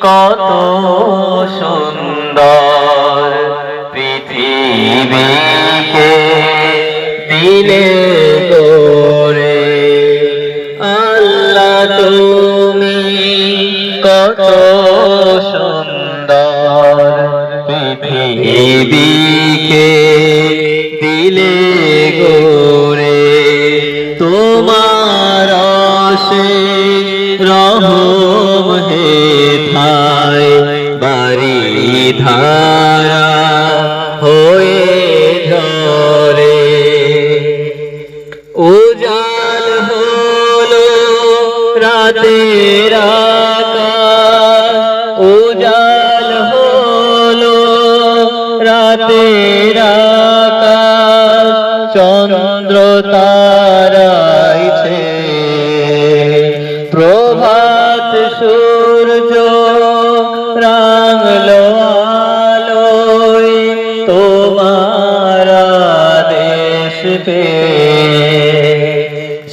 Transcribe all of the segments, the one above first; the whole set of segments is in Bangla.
কত সুন্দর পৃথিবীকে দিলে গোরে আল্লাহ তুমি কত সুন্দর পৃথিবীকে দিলে বাড়ি ধারা হয়ে ধরে। উজাল হলো রাতের উজাল হলো আকাশ। চন্দ্র তারাইছে। প্রভাত সূর্য পে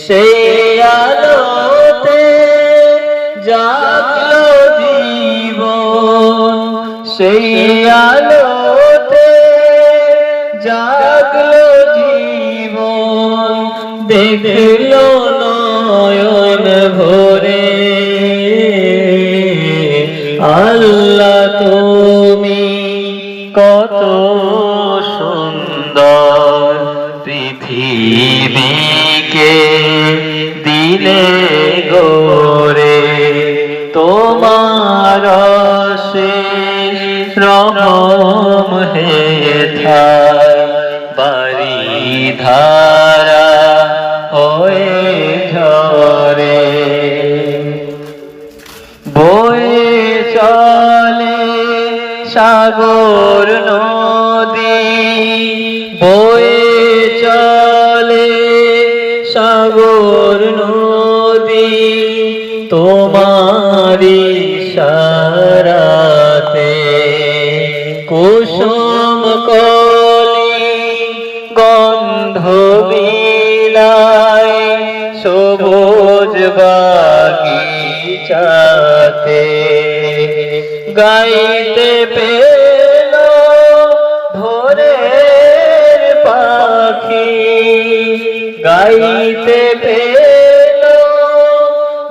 সেই আলোতে জাগলো জীবন। সেই আলোতে নয়ন ভরে। আল্লাহ তুমি পৃথিবীকে দিলে গোরে তোমার শেষ রহম হে বাড়ি ধারা হয়ে ঝরে। বয়ে চলে সাগর নদী। সাগর নদী তোমারি সারাতে কুসুম কলি গন্ধ বিলায় সবুজ বাগিচাতে গাইতে পেল গাইতে পেল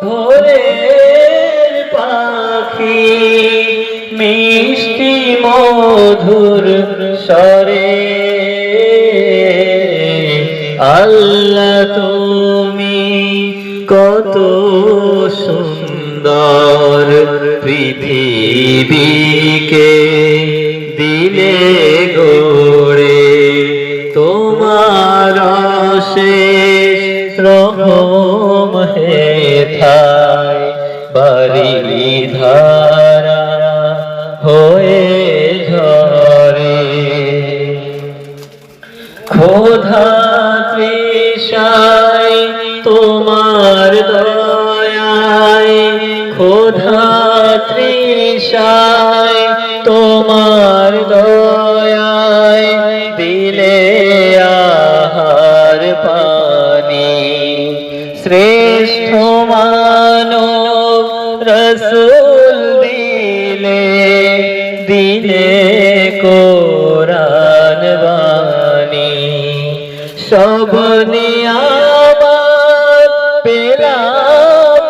ভোরের পাখি, মিষ্টি মধুর স্বরে। আল্লাহ তুমি কত সুন্দর পৃথিবীকে দিলে গোরে তোমার শেষ রহম হে থায় বাড়ি ধারা হয়ে ঝরে। খোধা তৃষায় তোমার দয়ায় খোধা তৃষায় তোমার দয়ায় শ্রেষ্ঠ মানব রসুল দিলে দিলে কোরআন বাণী। সব নিয়ামত পেলাম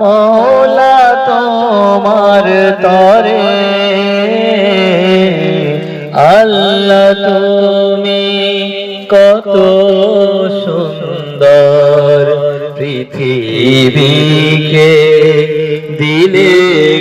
মৌলা তোমার তরে। আল্লাহ তুমি কত সুন্দর পৃথিবীকে দিলে গো